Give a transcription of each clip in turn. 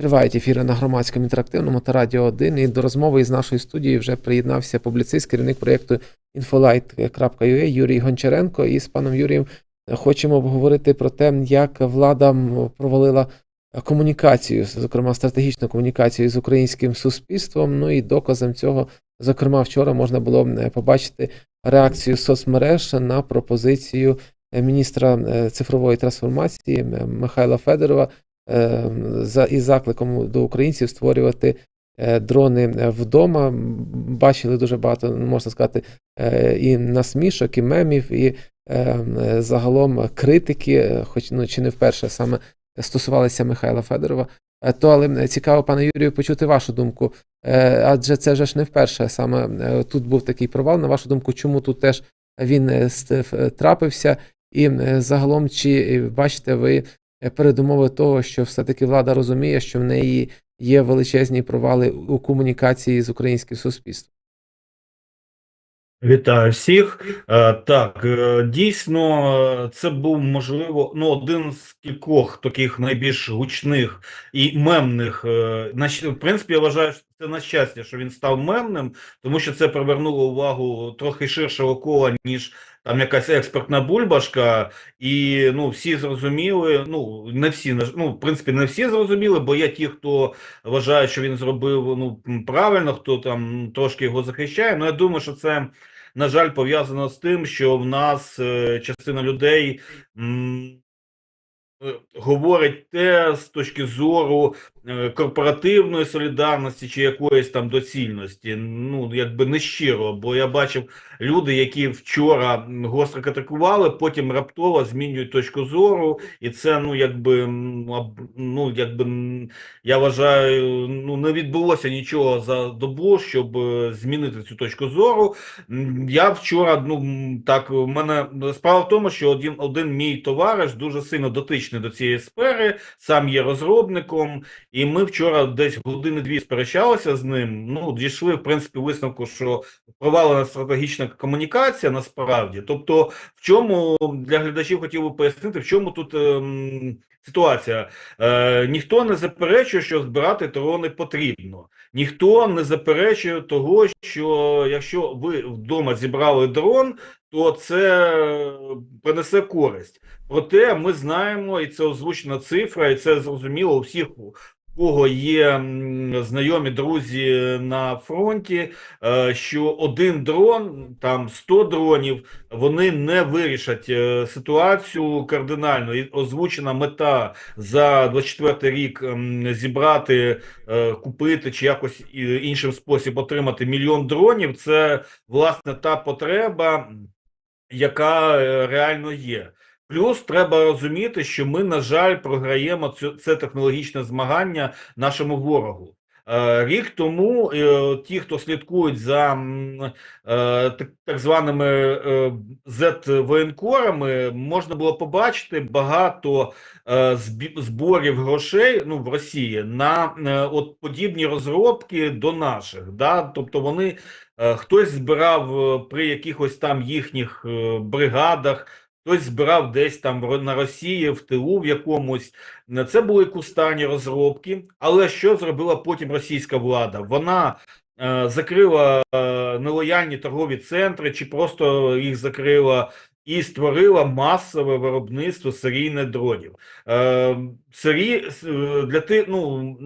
Тривають ефіри на громадському інтерактивному та радіо 1. І до розмови із нашою студією вже приєднався публіцист, керівник проєкту infolight.ua Юрій Гончаренко. І з паном Юрієм хочемо обговорити про те, як влада провалила комунікацію, зокрема стратегічну комунікацію з українським суспільством. Ну і доказом цього, зокрема, вчора можна було е, побачити реакцію соцмереж на пропозицію е, міністра е, цифрової трансформації е, Михайла Федорова е, за із закликом до українців створювати е, дрони вдома. Бачили дуже багато, можна сказати, е, і насмішок, і мемів, і е, е, загалом критики, е, хоч ну чи не вперше саме стосувалися Михайла Федорова. То але цікаво, пане Юрію, почути вашу думку. Адже це вже ж не вперше саме тут був такий провал. На вашу думку, чому тут теж він трапився? І загалом, чи бачите ви передумови того, що все-таки влада розуміє, що в неї є величезні провали у комунікації з українським суспільством? Вітаю всіх. Е, Так, е, дійсно, е, це був можливо ну один з кількох таких найбільш гучних і мемних. е, в принципі, я вважаю, що це на щастя, що він став мемним, тому що це привернуло увагу трохи ширшого кола, ніж там якась експертна бульбашка. І ну всі зрозуміли. Ну не всі ну, в принципі, не всі зрозуміли, бо є ті, хто вважає, що він зробив ну правильно, хто там трошки його захищає. Ну я думаю, що це на жаль, пов'язано з тим, що в нас е, частина людей м, е, говорить те з точки зору корпоративної солідарності чи якоїсь там доцільності. Ну, якби не щиро, бо я бачив люди, які вчора гостро критикували, потім раптово змінюють точку зору, і це ну якби ну якби я вважаю, ну не відбулося нічого за добу, щоб е, змінити цю точку зору. Я вчора, ну так, у мене справа в тому, що один, один мій товариш дуже сильно дотичний до цієї сфери, сам є розробником, ми вчора десь години-дві сперечалися з ним. Ну, дійшли, в принципі, висновку, що провалена стратегічна комунікація насправді. Тобто, в чому для глядачів хотів би пояснити, в чому тут ем, ситуація. Е, ніхто не заперечує, що збирати дрони потрібно. Ніхто не заперечує того, що якщо ви вдома зібрали дрон, то це принесе користь. Проте ми знаємо, і це озвучена цифра, і це зрозуміло у всіх, кого є знайомі друзі на фронті, е, що один дрон, там 100 дронів, вони не вирішать е, ситуацію кардинально. І озвучена мета за 24 рік зібрати, е, купити чи якось іншим спосіб отримати мільйон дронів. Це власне та потреба, яка реально є. Плюс треба розуміти, що ми, на жаль, програємо цю, це технологічне змагання нашому ворогу. Е, Рік тому е, ті, хто слідкують за е, так, званими Z-воєнкорами, можна було побачити багато зборів грошей ну, в Росії на от подібні розробки до наших. Да? Тобто вони хтось збирав при якихось там їхніх бригадах. Хтось збирав десь там на Росії, в тилу в якомусь. Це були кустарні розробки. Але що зробила потім російська влада? Вона е, закрила е, нелояльні торгові центри, чи просто їх закрила і створила масове виробництво серійних дронів. Е, сері, е, для, ти, ну,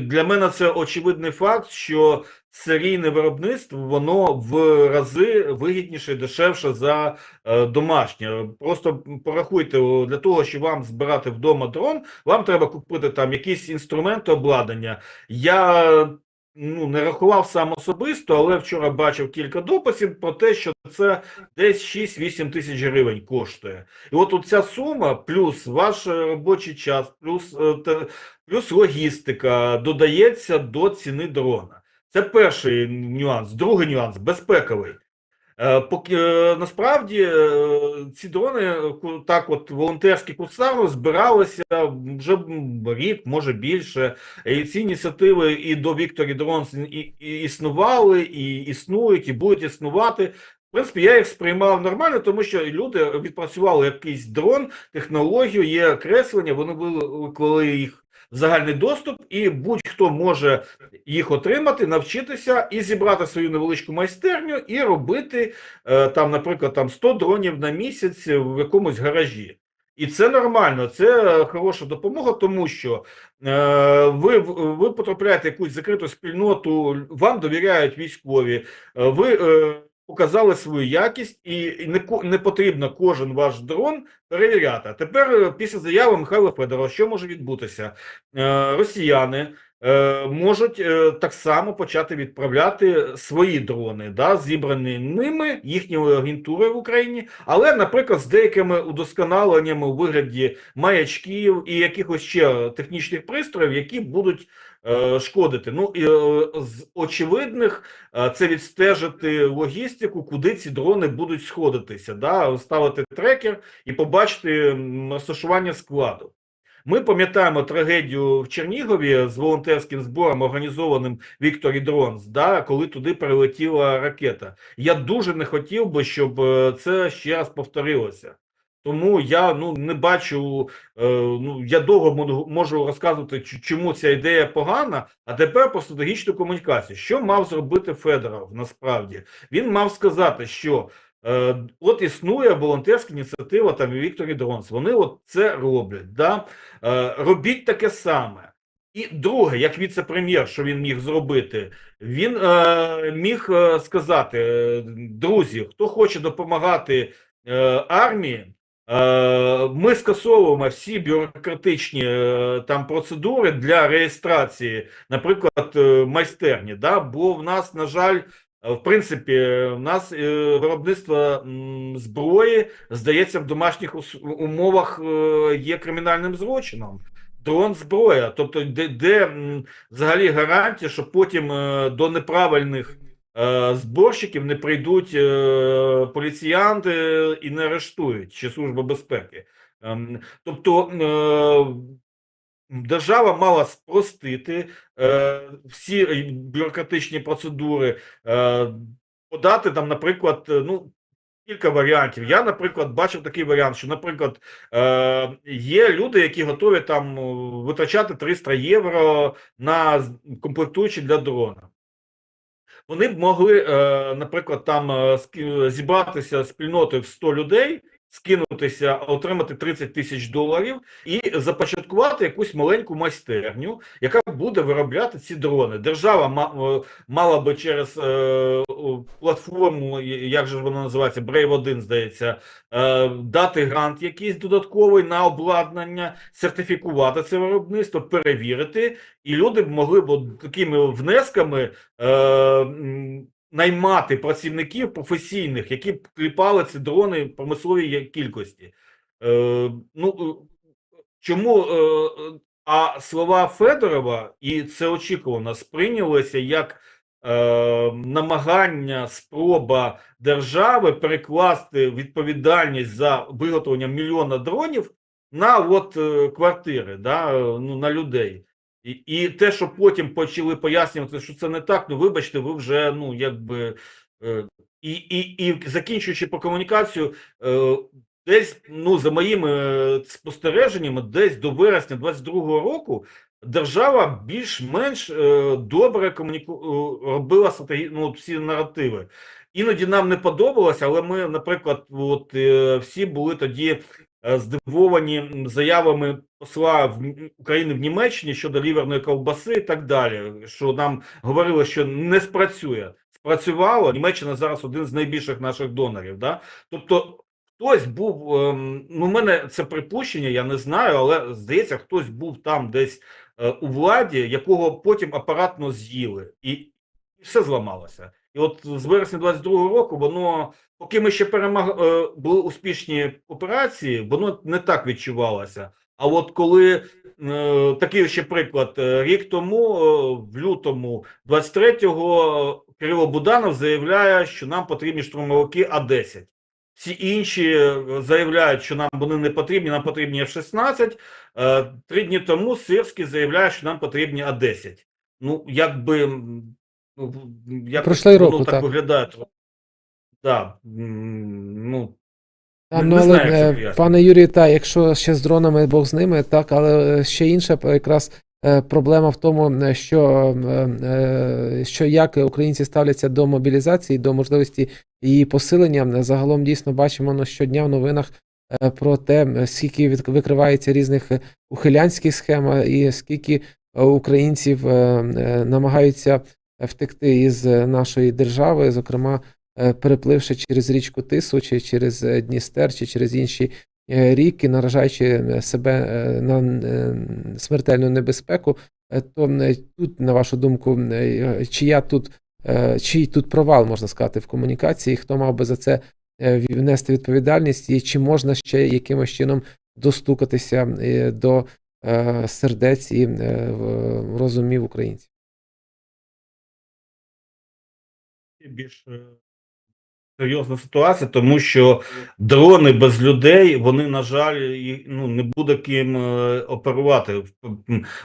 для мене це очевидний факт, що серійне виробництво воно в рази вигідніше дешевше за е, домашнє. Просто порахуйте, для того, щоб вам збирати вдома дрон, вам треба купити там якісь інструменти обладнання. Я ну, не рахував сам особисто, але вчора бачив кілька дописів про те, що це десь 6-8 тисяч гривень коштує. І от ця сума, плюс ваш робочий час, плюс, е, плюс логістика додається до ціни дрона. Це перший нюанс. Другий нюанс безпековий. Е, Поки е, насправді е, ці дрони так, от волонтерські курсами збиралися вже рік, може більше. І ці ініціативи і до Victory Drones і, і існували, і існують, і будуть існувати. В принципі, я їх сприймав нормально, тому що люди відпрацювали якийсь дрон, технологію, є креслення, вони виклали їх загальний доступ, і будь-хто може їх отримати, навчитися і зібрати свою невеличку майстерню і робити е, там, наприклад, там 100 дронів на місяць в якомусь гаражі. І це нормально, це е, хороша допомога, тому що е, ви, ви потрапляєте в якусь закриту спільноту, вам довіряють військові, е, ви е, показали свою якість, і не, не потрібно кожен ваш дрон перевіряти. Тепер, е, після заяви Михайла Федорова, що може відбутися? Е, росіяни е, можуть так само почати відправляти свої дрони, да, зібрані ними, їхньою агентурою в Україні, але, наприклад, з деякими удосконаленнями у вигляді маячків і якихось ще технічних пристроїв, які будуть шкодити. Ну і е, з очевидних е, це відстежити логістику, куди ці дрони будуть сходитися, да, ставити трекер і побачити розташування складу. Ми пам'ятаємо трагедію в Чернігові з волонтерським збором, організованим Victory Drones, да, коли туди прилетіла ракета. Я дуже не хотів би, щоб е, це ще раз повторилося. Тому я ну не бачу. Е, ну я довго можу- розказувати, чому ця ідея погана. А тепер про стратегічну комунікацію. Що мав зробити Федоров насправді? Він мав сказати, що е, от існує волонтерська ініціатива там Victory Drones. Вони от це роблять. Да? Е, робіть таке саме. І друге, як віце-прем'єр, що він міг зробити, він е, міг е, сказати: е, друзі, хто хоче допомагати е, армії, ми скасовуємо всі бюрократичні е, там процедури для реєстрації, наприклад, е, майстерні. Да? Бо в нас, на жаль, в принципі, в нас виробництво зброї, здається, в домашніх умовах е, є кримінальним злочином. Дрон зброя, тобто, де, де взагалі гарантія, що потім е, до неправильних зборщиків не прийдуть е, поліціянти і не арештують чи служба безпеки. Ем, тобто е, держава мала спростити е, всі бюрократичні процедури, е, подати там, наприклад, е, ну. Кілька варіантів. Я, наприклад, бачив такий варіант, що, наприклад, е, є люди, які готові там е, витрачати 300 євро на комплектуючі для дрона. Вони б могли, е, наприклад, там е, зібратися спільнотою в 100 людей, скинутися, отримати 30 тисяч доларів і започаткувати якусь маленьку майстерню, яка буде виробляти ці дрони. Держава е, мала би через е, платформу, як же вона називається, Brave 1, здається, е, дати грант якийсь додатковий на обладнання, сертифікувати це виробництво, перевірити, і люди б могли б такими внесками е, наймати працівників професійних, які б кліпали ці дрони в промисловій кількості. Е, ну, е, чому? Е, а слова Федорова, і це очікувано, сприйнялися як е, намагання, спроба держави перекласти відповідальність за виготовлення мільйона дронів на от е, квартири, да, е, ну, на людей. І, і те, що потім почали пояснювати, що це не так, ну вибачте, ви вже ну якби е, і, і, і закінчуючи по комунікацію, е, десь ну за моїми е, спостереженнями, десь до вересня 22-го року держава більш-менш е, добре комуніку е, робила ну, всі наративи. Іноді нам не подобалося, але ми, наприклад, от е, всі були тоді здивовані заявами посла України в Німеччині щодо ліверної ковбаси і так далі. Що нам говорили, що не спрацює. Спрацювало. Німеччина зараз один з найбільших наших донорів. Да? Тобто, хтось був. ем, ну, в мене це припущення, я не знаю, але здається, хтось був там десь е, у владі, якого потім апаратно з'їли, і все зламалося. І от з вересня 22-го року воно, поки ми ще перемаг... е, були успішні операції, воно не так відчувалося. А от коли е, такий ще приклад, е, рік тому, в лютому 23-го, Кирило Буданов заявляє, що нам потрібні штурмовики А-10. Всі інші заявляють, що нам вони не потрібні, нам потрібні F-16. Е, Три дні тому Сирський заявляє, що нам потрібні А-10. Ну, якби ну, якось Пройшло й воно року, так так. виглядає. Да, м, ну, Та, ну, не але, знаю, як це е, пане Юрію, та, якщо ще з дронами, Бог з ними, так, але е, ще інша е, якраз е, проблема в тому, е, що, е, е, що як українці ставляться до мобілізації, до можливості її посилення. Загалом дійсно бачимо ну, щодня в новинах е, про те, е, скільки від- викривається різних е, ухилянських схем, і скільки е, українців е, е, намагаються втекти із е, нашої держави, зокрема е, перепливши через річку Тису, чи через е, Дністер, чи через інші ріки, наражаючи себе на смертельну небезпеку, то тут, на вашу думку, чия тут, чий тут провал, можна сказати, в комунікації, хто мав би за це внести відповідальність, і чи можна ще якимось чином достукатися до сердець і розумів українців? Більш е, серйозна ситуація, тому що дрони без людей, вони, на жаль, ну, не буде ким е, оперувати.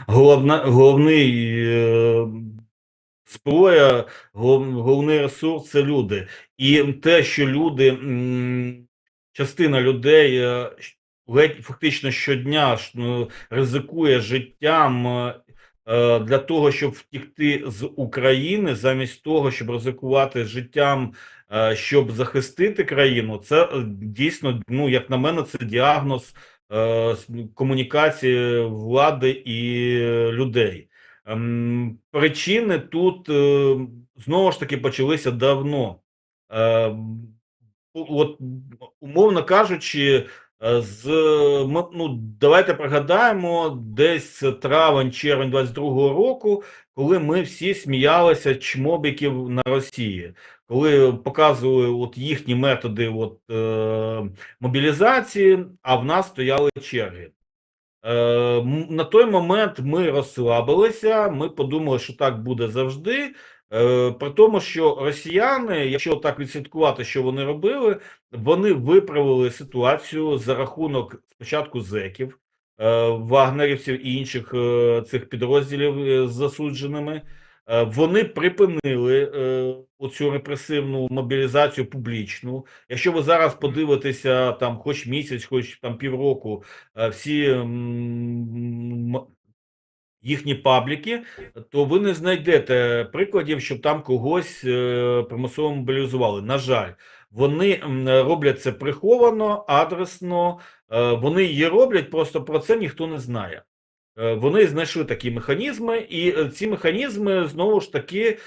Головна, головний е, зброя, головний ресурс це люди. І те, що люди, частина людей ледь фактично щодня ну, ризикує життям для того, щоб втікти з України, замість того, щоб ризикувати життям, е, щоб захистити країну, це е, дійсно, ну як на мене, це діагноз е, комунікації влади і е, людей. Ем, Причини тут е, знову ж таки почалися давно. Ем, От, умовно кажучи, е, з ну, давайте пригадаємо десь травень, червень 22-го року, коли ми всі сміялися чмобіків на Росії, коли показували от їхні методи от, е, мобілізації, а в нас стояли черги. Е, на той момент ми розслабилися, ми подумали, що так буде завжди. Е, при тому, що росіяни, якщо так відслідкувати, що вони робили, вони виправили ситуацію за рахунок спочатку зеків, е, вагнерівців і інших е, цих підрозділів з засудженими. Вони припинили е, оцю репресивну мобілізацію публічну. Якщо ви зараз подивитеся там, хоч місяць, хоч там півроку, всі їхні пабліки, то ви не знайдете прикладів, щоб там когось е, примусово мобілізували. На жаль, вони роблять це приховано, адресно. е, Вони її роблять, просто про це ніхто не знає. Е, Вони знайшли такі механізми, і ці механізми знову ж таки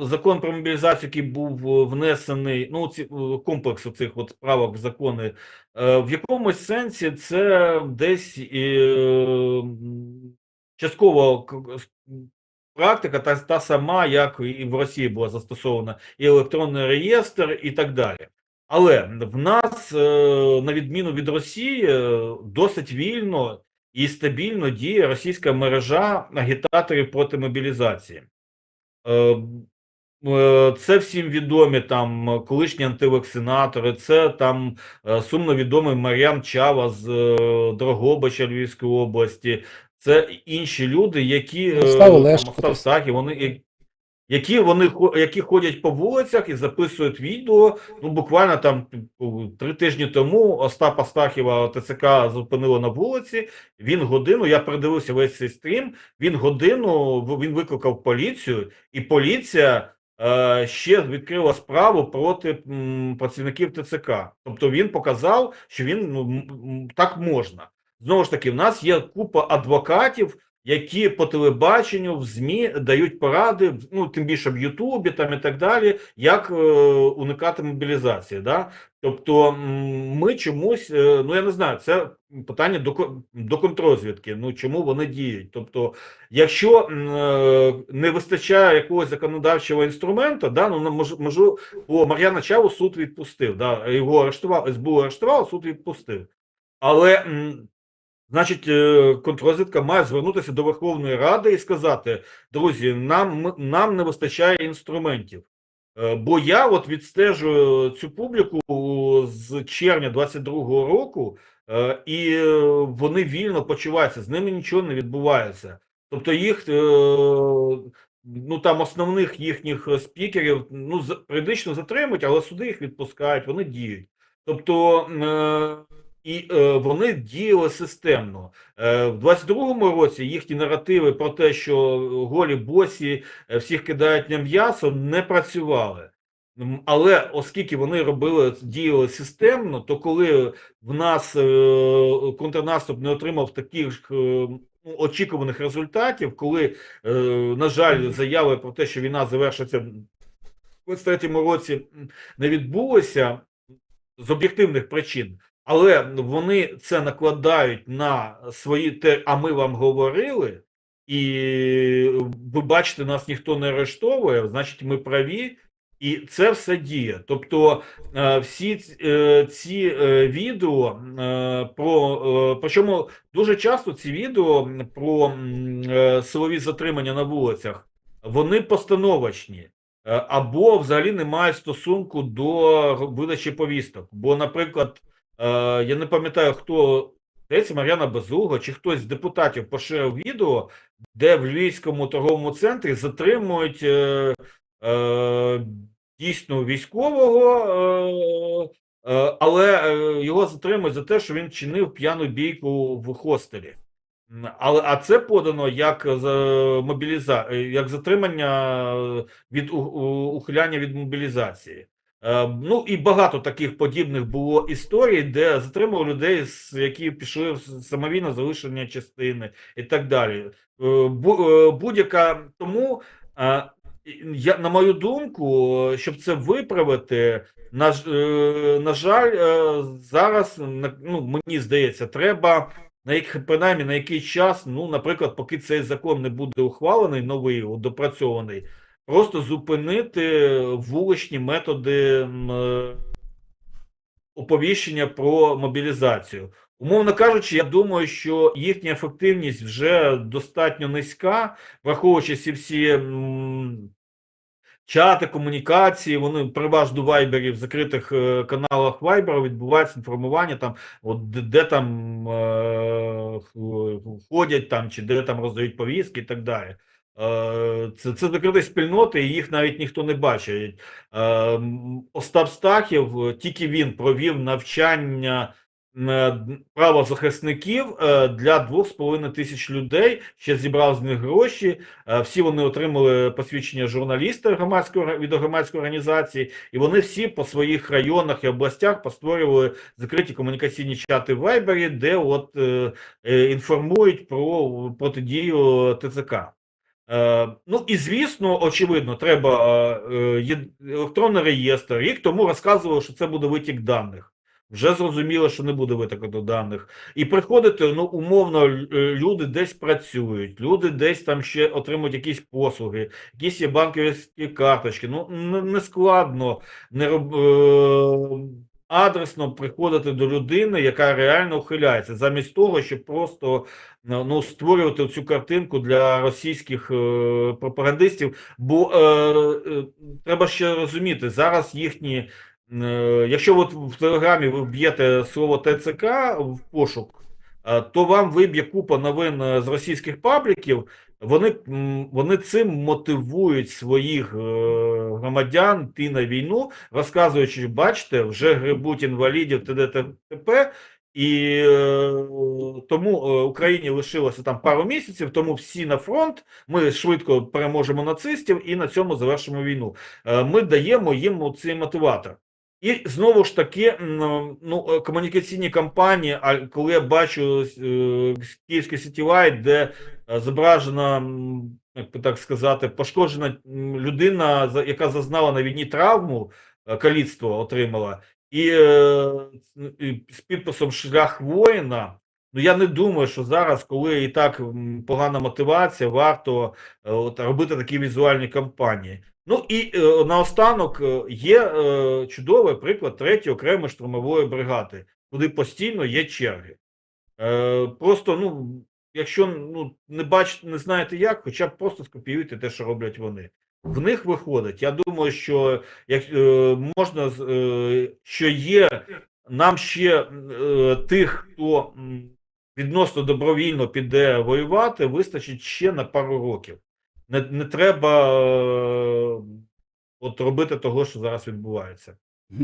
закон про мобілізацію, який був внесений, ну ці комплекс цих от правок в закони, в якомусь сенсі це десь м, частково практика та, та сама, як і в Росії була застосована, і електронний реєстр, і так далі. Але в нас, е, на відміну від Росії, е, досить вільно і стабільно діє російська мережа агітаторів проти мобілізації. Е, Це всім відомі там колишні антивакцинатори, це там сумно відомий Мар'ян Чава з Дрогобича Львівської області, це інші люди, які е. Стахів, вони які вони які ходять по вулицях і записують відео. Ну буквально там три тижні тому Остапа Стахіва ТЦК зупинило на вулиці. Він годину. Я передивився весь цей стрім. Він годину він викликав поліцію, і поліція е, ще відкрила справу проти працівників ТЦК. Тобто він показав, що він ну, так можна. Знову ж таки, в нас є купа адвокатів які по телебаченню в ЗМІ дають поради, ну тим більше в Ютубі там і так далі, як е, уникати мобілізації. Да? Тобто ми чомусь, е, ну я не знаю, це питання до, до контрозвідки. Ну чому вони діють? Тобто, якщо е, не вистачає якогось законодавчого інструменту, да, ну можу, можу Мар'яна Чаву суд відпустив. Да, його арештував, СБУ арештував, суд відпустив. Але Значить, е, контррозвідка має звернутися до Верховної Ради і сказати: друзі, нам, нам не вистачає інструментів. Е, Бо я от відстежую цю публіку з червня 22-го року, е, і вони вільно почуваються, з ними нічого не відбувається. Тобто їх, ну там основних їхніх спікерів, ну, періодично затримують, але суди їх відпускають, вони діють. Тобто і е, вони діяли системно. Е, в 22-му році їхні наративи про те, що голі босі е, всіх кидають на м'ясо, не працювали. Але оскільки вони робили діяли системно, то коли в нас е, контрнаступ не отримав таких ж, е, ну, очікуваних результатів, коли, е, на жаль, заяви про те, що війна завершиться в 23-му році, не відбулося з об'єктивних причин. Але вони це накладають на свої те, а ми вам говорили, і ви бачите, нас ніхто не арештовує, значить, ми праві, і це все діє. Тобто е, всі е, ці е, відео про причому дуже часто ці відео про силові затримання на вулицях, вони постановочні. Або взагалі не мають стосунку до видачі повісток. Бо, наприклад, я не пам'ятаю, хто здається, Мар'яна Безуга чи хтось з депутатів поширив відео, де в Львівському торговому центрі затримують е, е, дійсно військового, е, е, але е, його затримують за те, що він чинив п'яну бійку в хостелі. Але а це подано як за мобіліза... е, як затримання е, від ухиляння від мобілізації. Е, Ну і багато таких подібних було історій, де затримували людей, які пішли в самовільне залишення частини і так далі. Е, е, Будь-яка тому, е, я, на мою думку, щоб це виправити, на, ж- на жаль, зараз ну, мені здається, треба на як, принаймні на який час, ну, наприклад, поки цей закон не буде ухвалений, новий, допрацьований, просто зупинити вуличні методи е, оповіщення про мобілізацію. Умовно кажучи, я думаю, що їхня ефективність вже достатньо низька, враховуючи ці всі чати, комунікації, вони переважно в вайбері, в закритих е, каналах вайбера відбувається інформування, там, от, де, де там е, ходять, там, чи де там роздають повістки і так далі. Е, Це, це закриті спільноти, і їх навіть ніхто не бачить. Е, Остап Стахів, е, тільки він провів навчання правозахисників для 2,5 тисяч людей, ще зібрав з них гроші. Всі вони отримали посвідчення журналіста громадської від громадської організації, і вони всі по своїх районах і областях постворювали закриті комунікаційні чати в Вайбері, де от інформують про протидію ТЦК. Е, ну і звісно, очевидно, треба е, електронний реєстр. Рік тому розказували, що це буде витік даних. Вже зрозуміло, що не буде витоку даних. І приходити, ну, умовно, е, люди десь працюють, люди десь там ще отримують якісь послуги, якісь є банківські карточки. Ну, не, складно не роб, е, адресно приходити до людини, яка реально ухиляється, замість того, щоб просто ну, ну, створювати цю картинку для російських е, пропагандистів. Бо е, е, треба ще розуміти, зараз їхні. Е, Якщо от в Телеграмі ви вб'єте слово ТЦК в пошук, е, то вам виб'є купа новин е, з російських пабліків. Вони, вони цим мотивують своїх е, громадян йти на війну, розказуючи, бачите, вже грибуть інвалідів т.д. т.п. І е, тому е, Україні лишилося там пару місяців, тому всі на фронт. Ми швидко переможемо нацистів і на цьому завершимо війну. Ми даємо їм цей мотиватор. І знову ж таки, ну, е, комунікаційні кампанії, а коли я бачу е, Київський сітівайт, де е, зображена, як би так сказати, пошкоджена людина, яка зазнала на війні травму, каліцтво отримала, і, і з підписом шлях воїна. Ну, я не думаю, що зараз, коли і так погана мотивація, варто от, робити такі візуальні кампанії. Ну і е, наостанок е, є е, чудовий приклад третьої окремої штурмової бригади, куди постійно є черги. Е, просто, ну, якщо ну, не бачите, не знаєте як, хоча б просто скопіюйте те, що роблять вони. В них виходить. Я думаю, що як е, можна е, що є нам ще е, тих, хто відносно добровільно піде воювати, вистачить ще на пару років. Не, не треба е, от робити того, що зараз відбувається.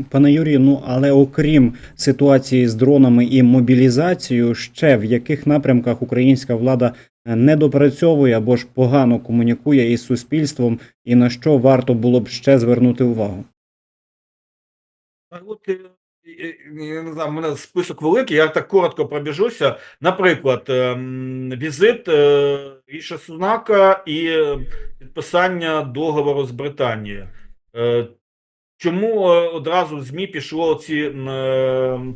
Пане Юрію, ну але окрім ситуації з дронами і мобілізацією, ще в яких напрямках українська влада е, не допрацьовує або ж погано комунікує із суспільством, і на що варто було б ще звернути увагу? А От, е, я не знаю, у мене список великий, я так коротко пробіжуся. Наприклад, ем, візит е, Ріша Сунака і підписання договору з Британією. Е, Чому е, одразу в ЗМІ пішло ці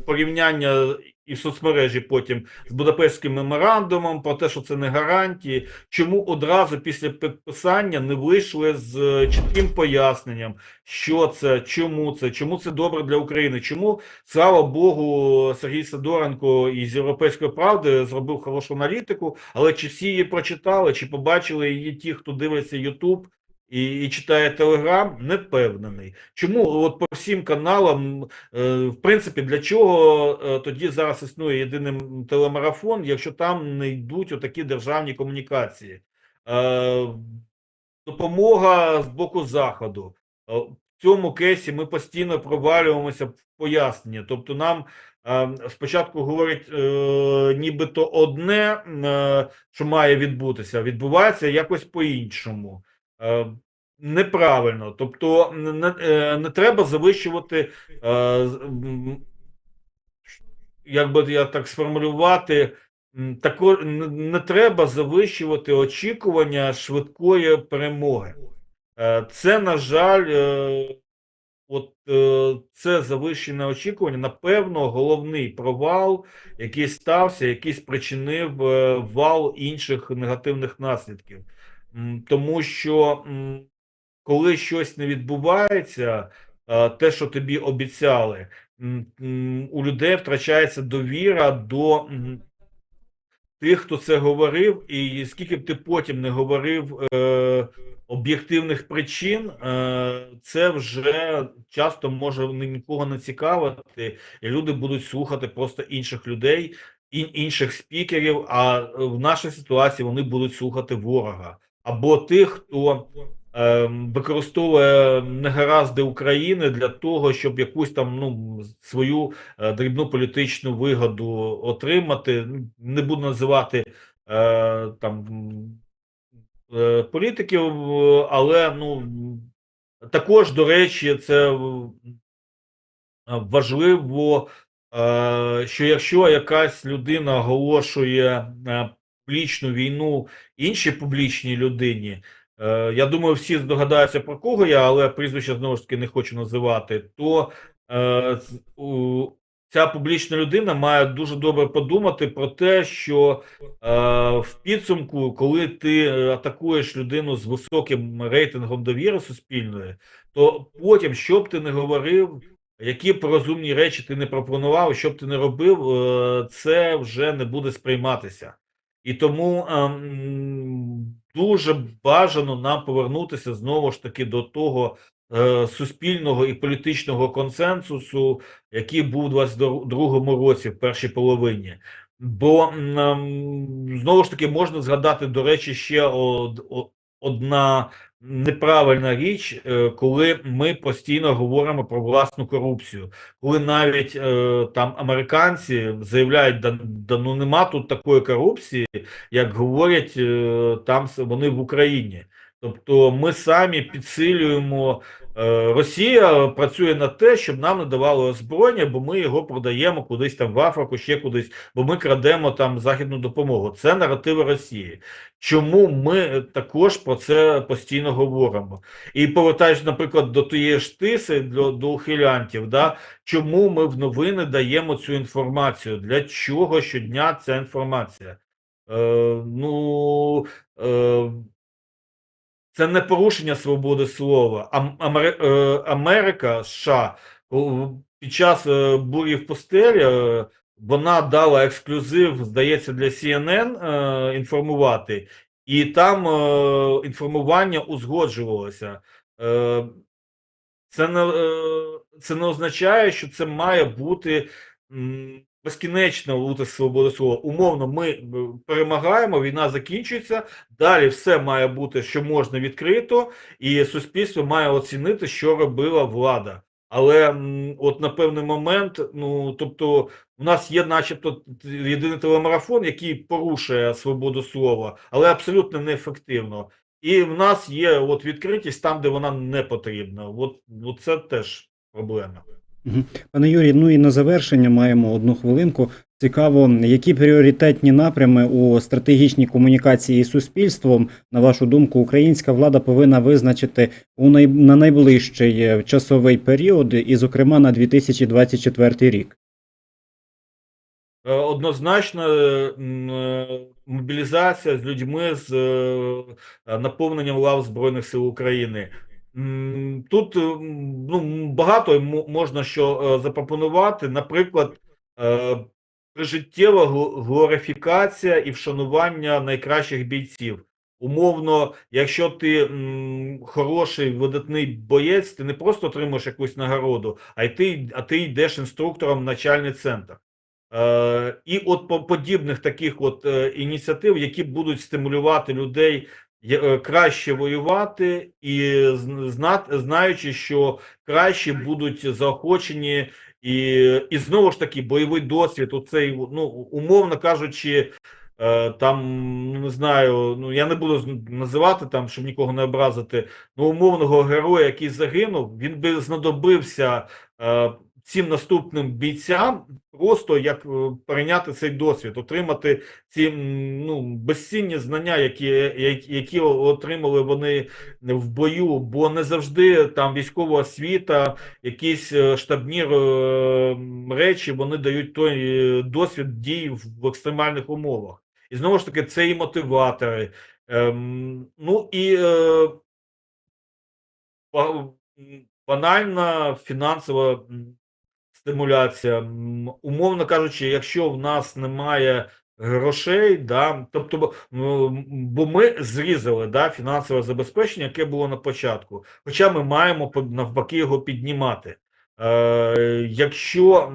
порівняння і в соцмережі потім з Будапештським меморандумом про те, що це не гарантії? Чому одразу після підписання не вийшли з е, чітким поясненням, що це, чому це, чому це добре для України? Чому, слава Богу, Сергій Сидоренко із Європейської правди зробив хорошу аналітику, але чи всі її прочитали, чи побачили її ті, хто дивиться Ютуб? І, і читає Телеграм, не впевнений. Чому от по всім каналам, е, в принципі, для чого е, тоді зараз існує єдиний телемарафон, якщо там не йдуть отакі державні комунікації? Е, допомога з боку заходу. Е, В цьому кейсі ми постійно провалюємося в пояснення. Тобто, нам е, спочатку говорять е, нібито одне, е, що має відбутися, відбувається якось по-іншому. Е, Неправильно, тобто не, е, не треба завищувати, е, як би я так сформулювати, тако, не, треба завищувати очікування швидкої перемоги. Е, Це, на жаль, е, от е, це завищене очікування, напевно, головний провал, який стався, який спричинив е, вал інших негативних наслідків. Тому що коли щось не відбувається, те, що тобі обіцяли, у людей втрачається довіра до тих, хто це говорив, і скільки б ти потім не говорив е, об'єктивних причин, е, це вже часто може нікого не цікавити, і люди будуть слухати просто інших людей, інших спікерів. А в нашій ситуації вони будуть слухати ворога або тих, хто е, використовує негаразди України для того, щоб якусь там ну свою е, дрібну політичну вигоду отримати. Не буду називати е, там е, політиків, але ну також, до речі, це важливо, що якщо якась людина оголошує публічну війну іншій публічній людині, е, я думаю, всі здогадаються про кого я, але прізвище знову ж таки не хочу називати, то е, ця публічна людина має дуже добре подумати про те, що е, в підсумку, коли ти атакуєш людину з високим рейтингом довіри суспільної, то потім, що б ти не говорив, які б розумні речі ти не пропонував, що б ти не робив, це вже не буде сприйматися. І тому ем, дуже бажано нам повернутися знову ж таки до того е, суспільного і політичного консенсусу, який був у 22-му році, в першій половині. Бо ем, знову ж таки можна згадати, до речі, ще од, одна неправильна річ, е, коли ми постійно говоримо про власну корупцію, коли навіть е, там американці заявляють, да, ну нема тут такої корупції, як говорять е, там вони в Україні. Тобто ми самі підсилюємо. е, Росія працює на те, щоб нам не давали озброєння, бо ми його продаємо кудись там в Африку, ще кудись, бо ми крадемо там західну допомогу. Це наративи Росії. Чому ми також про це постійно говоримо? І повертаючись, наприклад, до тієї ж тиси, до, до ухилянтів, да, чому ми в новини даємо цю інформацію? Для чого щодня ця інформація? Е, ну, е, це не порушення свободи слова. Е, Америка, США під час е, бурі в постелі е, вона дала ексклюзив, здається, для CNN інформувати, і там інформування узгоджувалося. Це не, це не означає, що це має бути безкінечно бути свобода слова. Умовно, ми е, перемагаємо, війна закінчується. Далі все має бути, що можна відкрито, і суспільство має оцінити, що робила влада. Але от на певний момент, ну тобто, у нас є, начебто, єдиний телемарафон, який порушує свободу слова, але абсолютно неефективно. І в нас є от відкритість там, де вона не потрібна. От, от це теж проблема. Пане Юрій, ну і на завершення маємо одну хвилинку. Цікаво, які пріоритетні напрями у стратегічній комунікації з суспільством, на вашу думку, українська влада повинна визначити у най... на найближчий е, часовий період, і, зокрема, на 2024 рік. Е, Однозначно, е, мобілізація з людьми з наповненням лав Збройних сил України. Тут е, ну, багато можна що е, запропонувати. Наприклад, е, прижиттєва глорифікація і вшанування найкращих бійців. Умовно, якщо ти хороший видатний боєць, ти не просто отримуєш якусь нагороду, а й ти, а ти йдеш інструктором в начальний центр. Е, і от по подібних таких от е, ініціатив, які будуть стимулювати людей краще воювати, і зн- зна, знаючи, що краще будуть заохочені, і, і знову ж таки бойовий досвід, оцей, ну умовно кажучи. е, Там ну не знаю, ну я не буду називати там, щоб нікого не образити. Ну, умовного героя, який загинув, він би знадобився е, цим наступним бійцям просто як е, перейняти цей досвід, отримати ці ну, безцінні знання, які, які, які отримали вони в бою, бо не завжди там військова освіта, якісь е, штабні е, речі, вони дають той е, досвід дій в екстремальних умовах. І знову ж таки, це і мотиватори. Ем, ну і е, банальна фінансова стимуляція. Умовно кажучи, якщо в нас немає грошей, да, тобто, бо- ми зрізали да, фінансове забезпечення, яке було на початку, хоча ми маємо навпаки його піднімати. Е, якщо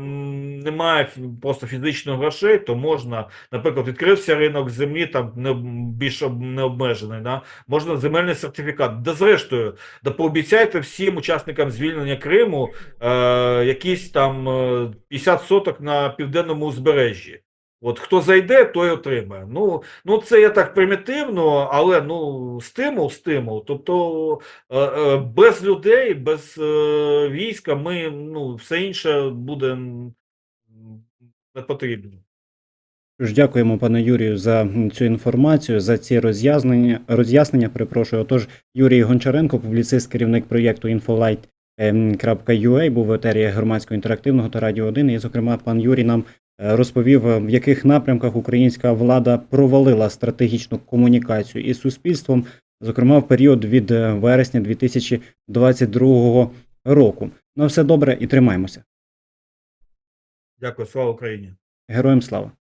немає просто фізичних грошей, то можна, наприклад, відкрився ринок землі, там не більш об- необмежений, да, можна земельний сертифікат. Да зрештою, да пообіцяйте всім учасникам звільнення Криму е, якісь там е, 50 соток на південному узбережжі. От хто зайде, той отримає. Ну, ну це я так примітивно, але ну стимул, стимул. Тобто е, е, без людей, без е, війська ми ну все інше буде не потрібно. Тож дякуємо пане Юрію за цю інформацію, за ці роз'яснення. Роз'яснення, перепрошую. Отож, Юрій Гончаренко, публіцист, керівник проєкту Infolight.ua, був в етері громадського інтерактивного та радіо 1. І, зокрема, пан Юрій нам розповів, е, в яких напрямках українська влада провалила стратегічну комунікацію із суспільством, зокрема в період від е, вересня 2022 року. На все добре і тримаємося. Дякую, слава Україні. Героям слава!